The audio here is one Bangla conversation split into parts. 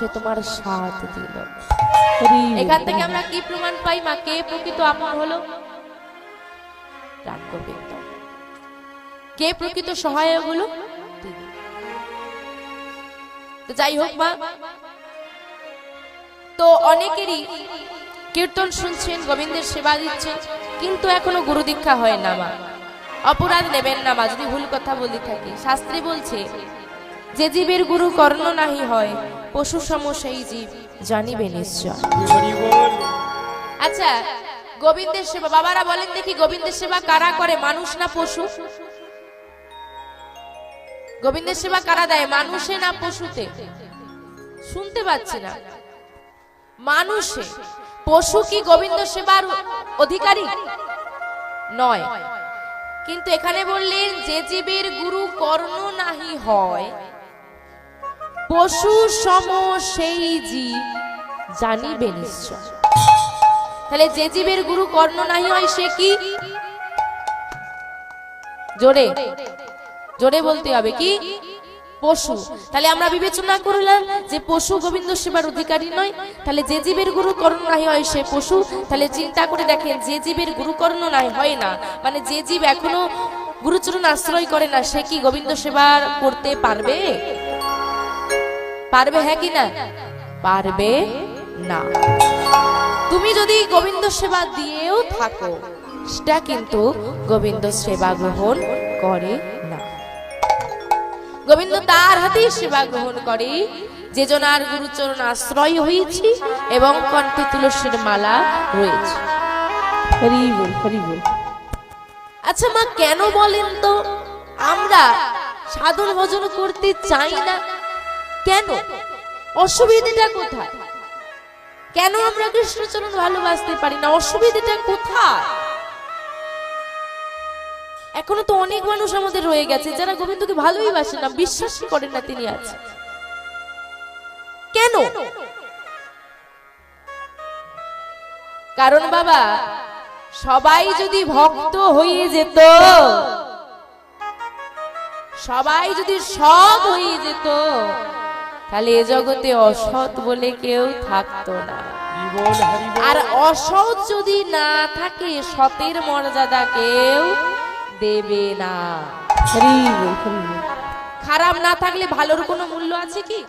সে তোমার সাথ দিল। এখান থেকে আমরা কি প্রমাণ পাই? মা কে প্রকৃত আপন হলো? রাগ গোবিন্দ কে প্রকৃত সহায়ক হলো? তো যাই হোক মা। তো অনেকেরই কীর্তন শুনছেন গোবিন্দের সেবা দিচ্ছেন কিন্তু এখনও গুরু দীক্ষা হয় না মা। অপরাধ নেবেন না মা। যদি ভুল কথা বলি থাকি। শাস্ত্রী বলছে যে জীবের গুরু কর্ণ নাহি হয় পশু সম সেই জীব জানিবে নিশ্চয়। আচ্ছা গোবিন্দের সেবা, বাবারা বলেন দেখি গোবিন্দের সেবা কারা করে, মানুষ না পশু? গোবিন্দের সেবা কারা দেয়, মানুষে না পশুতে? শুনতে পাচ্ছি না। মানুষে, পশু কি গোবিন্দ সেবার অধিকারী? নয়। কিন্তু এখানে বললেন, যে জীবের গুরু কর্ণ নাহি হয় পশু সম সেই জীব, জানিবে নিশ্চয়। তাহলে যে জীবের গুরু কর্ণ নাহি হয়, সে কি? জোরে জোরে বলতে হবে কি? পশু। তাহলে আমরা বিবেচনা করলাম যে পশু গোবিন্দ সেবার অধিকারী নয়। তাহলে যে জীবের গুরু কর্ণ নাহি হয়, সে পশু। তাহলে চিন্তা করে দেখেন, যে জীবের গুরু কর্ণ নাই, হয় না। মানে যে জীব এখনও গুরুচরণ আশ্রয় করে না, সে কি গোবিন্দ সেবার করতে পারবে? পারবে হ্যাঁ কি না? পারবে না। তুমি যদি গোবিন্দ সেবা দিয়েও থাকো সেটা কিন্তু গোবিন্দ সেবা গ্রহণ করে না। গোবিন্দ তার হাতেই সেবা গ্রহণ করে। যে জনার গুরুচরণ আশ্রয় হয়েছি এবং কণ্ঠে তুলসীর মালা রয়েছে। আচ্ছা মা কেন বলেন তো? আমরা সাধন ভজন করতে চাই না। কেন? অসুবিধাটা কোথায়? কেন আমরা কৃষ্ণচরণ ভালোবাসতে পারি না? অসুবিধাটা কোথায়? এখনও তো অনেক মানুষ আমাদের রয়ে গেছে যারা গোবিন্দকে ভালোই বাসে না, বিশ্বাসই করেন না তিনি আছে কেন? কারণ বাবা, সবাই যদি ভক্ত হয়ে যেত, সবাই যদি সব হয়ে যেত তাহলে এ জগতে অসৎ বলে কেউ থাকতো না। আর অসৎ যদি না থাকে সতের মর্যাদা কেউ দেবে না। খারাপ না থাকলে ভালোর কোনো মূল্য আছে কি?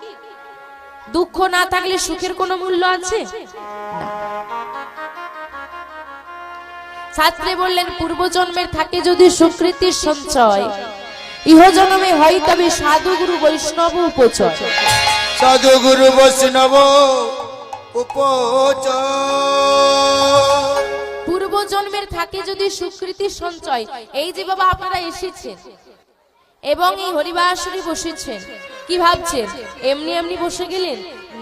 দুঃখ না থাকলে সুখের কোনো মূল্য আছে? ছাত্রে বললেন পূর্বজন্মের থাকে যদি সুকৃতির সঞ্চয় ইহজন্মে হয় তবে সাধু গুরু বৈষ্ণব উপচয়। সাধু গুরু বৈষ্ণব উপচ পূর্বজন্মের থাকে যদি সুকৃতির সঞ্চয়, এই যে বাবা আপনারা এসেছেন এবং এই হরিবাসরে বসেছেন, কি ভাবছেন? এমনি এমনি বসে গেলেন?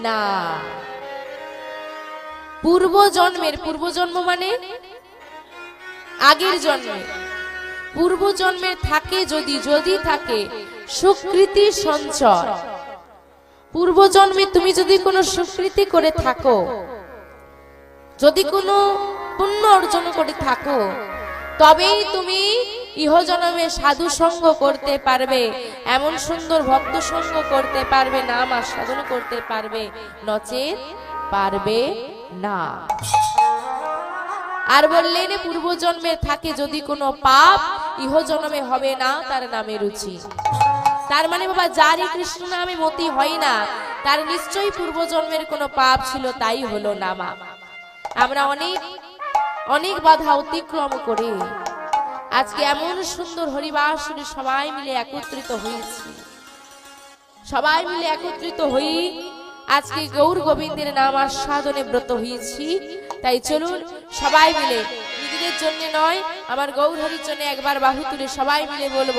না। পূর্ব জন্মের পূর্ব জন্ম মানে আগের জন্মে। পূর্ব জন্মের থাকে যদি যদি থাকে সুকৃতি সঞ্চয়। পূর্ব জন্মে তুমি যদি কোনো সুকৃতি করে থাকো, যদি কোনো পুণ্য অর্জন করে থাকো, তবেই তুমি ইহজনমে সাধু সঙ্গ করতে পারবে, এমন সুন্দর ভক্ত সঙ্গ করতে পারবে, নাম আস্বাদন করতে পারবে, নচেত পারবে না। আর বললেন, পূর্বজন্মে থাকে যদি কোনো পাপ, ইহজন্মে হবে না তার নামে রুচি। তার মানে বাবা যারই কৃষ্ণ নামে মতি হয় না। তার নিশ্চয়ই পূর্বজন্মের কোনো পাপ ছিল, তাই হলো না, মা। আমরা অনেক অনেক বাধা অতিক্রম করে আজকে এমন সুন্দর হরিবাসনে সবাই মিলে একত্রিত হয়েছি। সবাই মিলে একত্রিত হই আজকে গৌর গোবিন্দের নাম আস্বাদনে ব্রত হয়েছি। তাই চলুন, সবাই মিলে, নিজেদের জন্য নয়, আমার গৌর হরির জন্য একবার বাহু তুলে সবাই মিলে বলব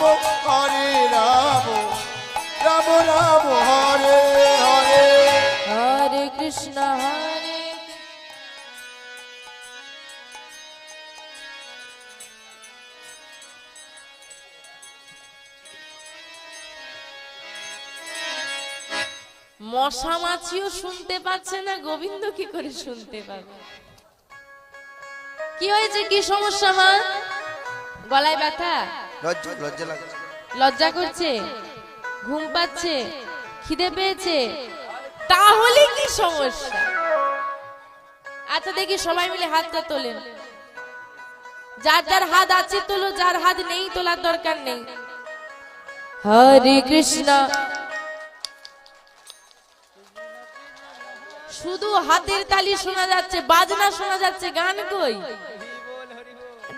রাম, হরে রাম। রাম রাম, হরে হরে। হরে কৃষ্ণ, হরে মশা মাছিও শুনতে পাচ্ছে না, গোবিন্দ কি করে শুনতে পাবে? কি হয়েছে, কি সমস্যা মা? গলায় ব্যথা? লজ্জা লজ্জা লাগছে। লজ্জা করছে? ঘুম পাচ্ছে? খিদে পেয়েছে? তাহলে কি সমস্যা? আচ্ছা দেখি সবাই মিলে হাতটা তোলেন। যার যার হাত আছে তোলো যার হাত নেই তোলার দরকার নেই। হরে কৃষ্ণ। শুধু হাতের তালি শোনা যাচ্ছে বাজনা শোনা যাচ্ছে গান কই?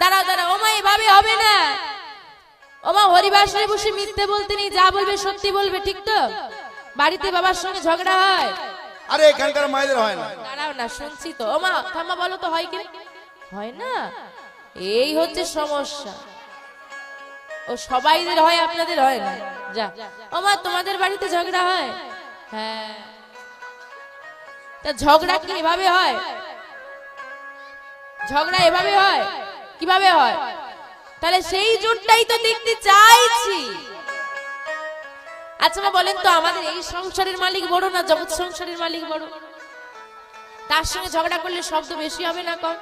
দাঁড়া দাঁড়াও ওমা ভাবে হবে না। ওমা হরিবাসরে বসে মিথ্যে বলতে নেই যা বলবে সত্যি বলবে ঠিক তো? বাড়িতে বাবার সঙ্গে ঝগড়া হয়? আরে এখানকার মায়েদের হয় না। দাঁড়াও না শুনছি তো। ওমা থামা বলো তো হয় কি হয় না? এই হচ্ছে সমস্যা। ও সবাইদের হয় আপনাদের হয় না। যা। ওমা তোমাদের বাড়িতে ঝগড়া হয়? হ্যাঁ। তা ঝগড়া কি এভাবে হয়? ঝগড়া এভাবে হয়? কীভাবে হয়? তাহলে সেই জোরটাই তো দেখতে চাইছি। আচ্ছা বলেন তো, আমাদের এই সংসারের মালিক বড় না জগৎ সংসারের মালিক বড়? তার সঙ্গে ঝগড়া করলে শব্দ বেশি হবে না কম?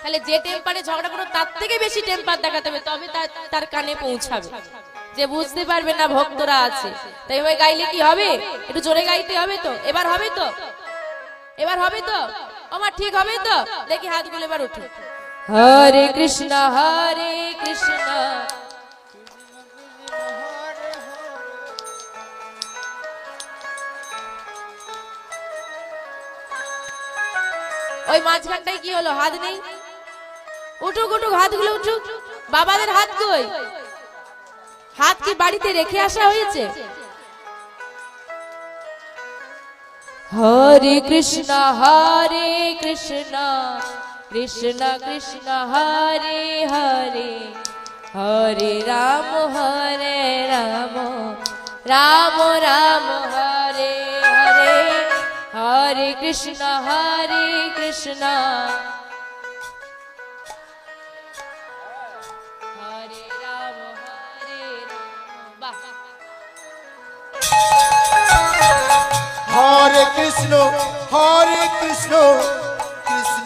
তাহলে যে টেম্পারে ঝগড়া করো, তার থেকে বেশি টেম্পার দেখাতে হবে, তবে তার তার কানে পৌঁছাবে। যে বুঝতে পারবে না ভক্তরা আছে। তাই এভাবে গাইলে কি হবে? একটু জোরে গাইতে হবে তো? এবার হবে তো? এবার হবে তো? আমার ঠিক হবে তো? দেখি হাতগুলো এবার উঠে হরে কৃষ্ণ হরে কৃষ্ণ ওই মাঝখানটায় কি হলো? হাত নেই? উঠুক উঠুক, হাতগুলো উঠুক। বাবাদের হাত কই? হাত কি বাড়িতে রেখে আসা হয়েছে? হরে কৃষ্ণ হরে কৃষ্ণ। কৃষ্ণ কৃষ্ণ, হরে হরে। হরে রাম হরে রাম। রাম রাম, হরে হরে। হরে কৃষ্ণ হরে কৃষ্ণ। হরে রাম বাহ। হরে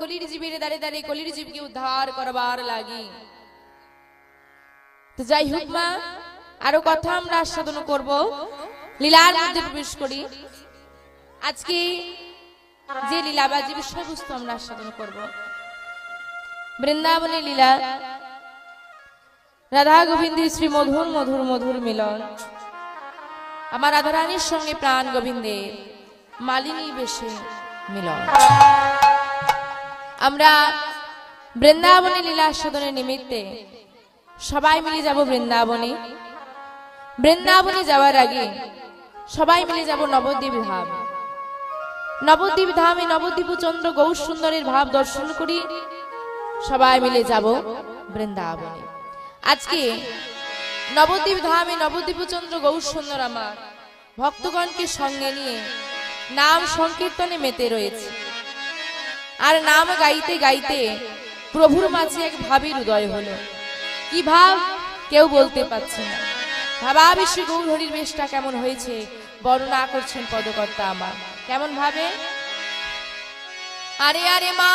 কলির জীবের দাঁড়ে দাঁড়ে কলির জীবকে উদ্ধার করবার লাগি। তো যাই হোক মা, আরও কথা আমরা আস্বাদন করব। লীলার মধ্যে প্রবেশ করি। আজকে যে লীলা বা যে বিষয়বস্তু আমরা আস্বাদন করব। বৃন্দাবনের লীলা, রাধা গোবিন্দের শ্রী মধুর মধুর মধুর মিলন। আমার রাধারানীর সঙ্গে প্রাণ গোবিন্দের মালিনী বেশে মিলন। আমরা বৃন্দাবনে লীলা আস্বাদনের নিমিত্তে সবাই মিলে যাব বৃন্দাবনে। বৃন্দাবনে যাওয়ার আগে সবাই মিলে যাব নবদ্বীপ ধাম। নবদ্বীপ ধামে নবদ্বীপ চন্দ্র গৌর সুন্দরের ভাব দর্শন করি সবাই মিলে যাব বৃন্দাবনে। আজকে নবদ্বীপ ধামে নবদ্বীপ চন্দ্র গৌর সুন্দর আমার ভক্তগণকে সঙ্গে নিয়ে নাম সংকীর্তনে মেতে রয়েছে। আর নাম গাইতে গাইতে প্রভুর মাঝে এক ভাবের উদয় হলো। কি ভাব? কেউ বলতে পারছে না। ভাবা বিশ্ব গৌরহরির বেশটা কেমন হয়েছে? বর্ণনা করছেন পদকর্তা আমার। কেমন ভাবে? আরে আরে মা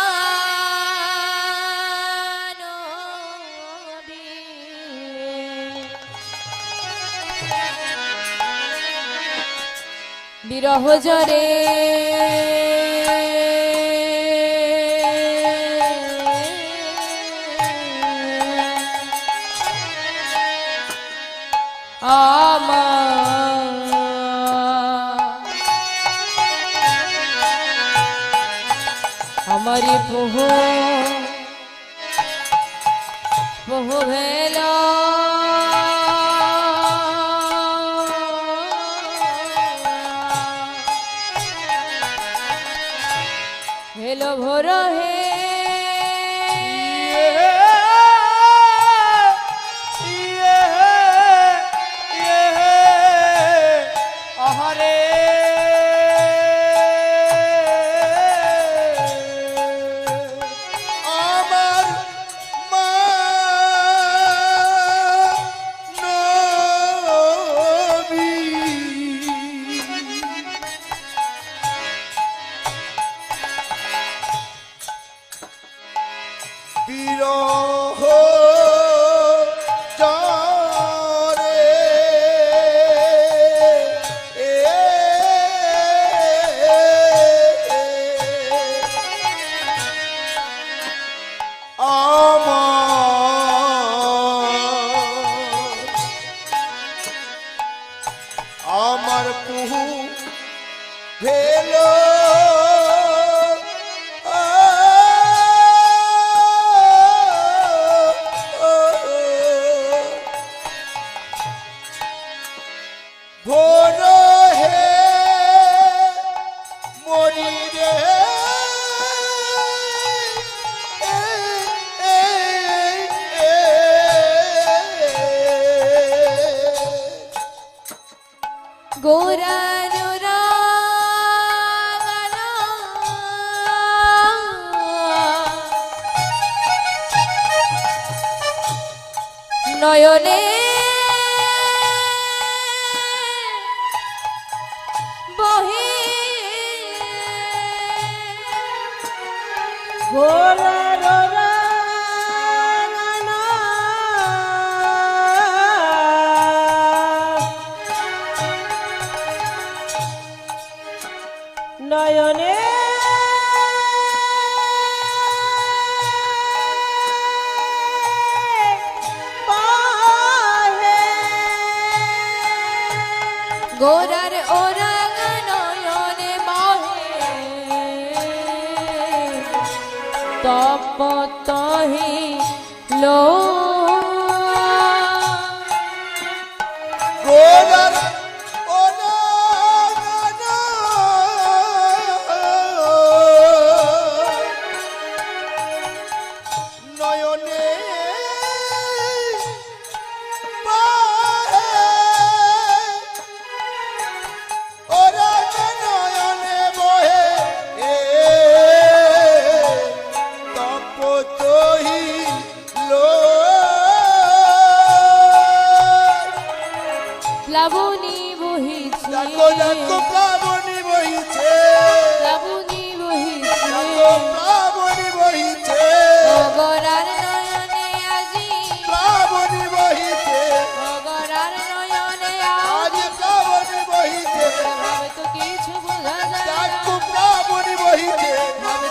বিরহ জরে গোরানো নয়নে বহে গোরার প্লাবনী বহিছে। ডাকো ডাকো প্লাবনী বহিছে। প্লাবনী বহিছে। ডাকো প্লাবনী বহিছে। গগরার নয়নে আজি প্লাবনী বহিছে। গগরার নয়নে আজি প্লাবনী বহিছে। ভাবে তো কিছু বোঝা যায় না। ডাকো প্লাবনী বহিছে। ভাবে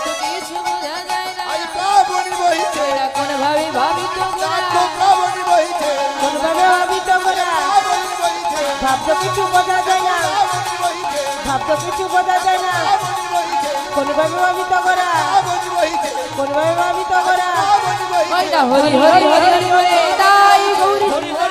ভাবতে কিছু বোঝা যায় না ভাবতো কিছু বোঝা যায় না কোনভাবে ভাবিত গোরা বহিছে কোনভাবে ভাবিত গোরা হরি হরি হরি হরি হরি বলে দাও